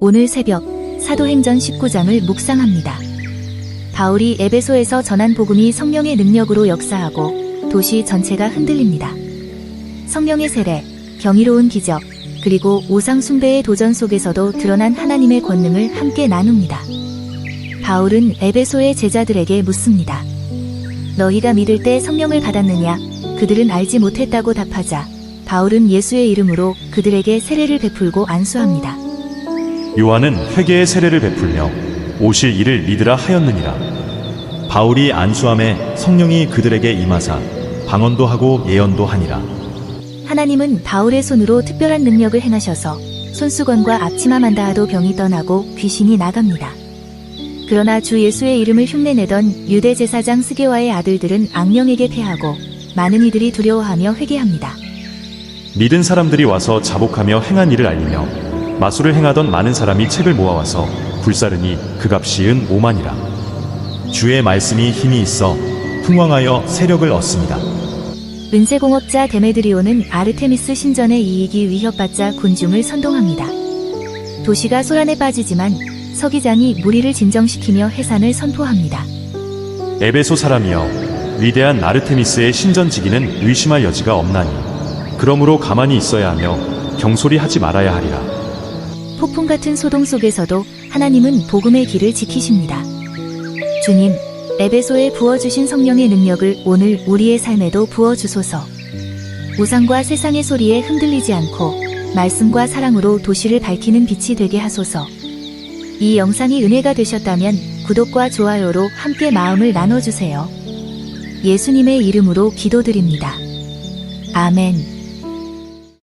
오늘 새벽 사도행전 19장을 묵상합니다. 바울이 에베소에서 전한 복음이 성령의 능력으로 역사하고 도시 전체가 흔들립니다. 성령의 세례, 경이로운 기적, 그리고 우상 숭배의 도전 속에서도 드러난 하나님의 권능을 함께 나눕니다. 바울은 에베소의 제자들에게 묻습니다. 너희가 믿을 때 성령을 받았느냐? 그들은 알지 못했다고 답하자 바울은 예수의 이름으로 그들에게 세례를 베풀고 안수합니다. 요한은 회개의 세례를 베풀며 오실 이를 믿으라 하였느니라. 바울이 안수함에 성령이 그들에게 임하사 방언도 하고 예언도 하니라. 하나님은 바울의 손으로 특별한 능력을 행하셔서 손수건과 앞치마만 닿아도 병이 떠나고 귀신이 나갑니다. 그러나 주 예수의 이름을 흉내내던 유대 제사장 스게와의 아들들은 악령에게 패하고 많은 이들이 두려워하며 회개합니다. 믿은 사람들이 와서 자복하며 행한 일을 알리며 마술을 행하던 많은 사람이 책을 모아와서 불사르니 그 값이 은 오만이라. 주의 말씀이 힘이 있어 흥왕하여 세력을 얻습니다. 은세공업자 데메드리오는 아르테미스 신전의 이익이 위협받자 군중을 선동합니다. 도시가 소란에 빠지지만 서기장이 무리를 진정시키며 해산을 선포합니다. 에베소 사람이여 위대한 아르테미스의 신전 지기는 의심할 여지가 없나니 그러므로 가만히 있어야 하며 경솔히 하지 말아야 하리라. 폭풍 같은 소동 속에서도 하나님은 복음의 길을 지키십니다. 주님, 에베소에 부어주신 성령의 능력을 오늘 우리의 삶에도 부어주소서. 우상과 세상의 소리에 흔들리지 않고 말씀과 사랑으로 도시를 밝히는 빛이 되게 하소서. 이 영상이 은혜가 되셨다면 구독과 좋아요로 함께 마음을 나눠주세요. 예수님의 이름으로 기도드립니다. 아멘.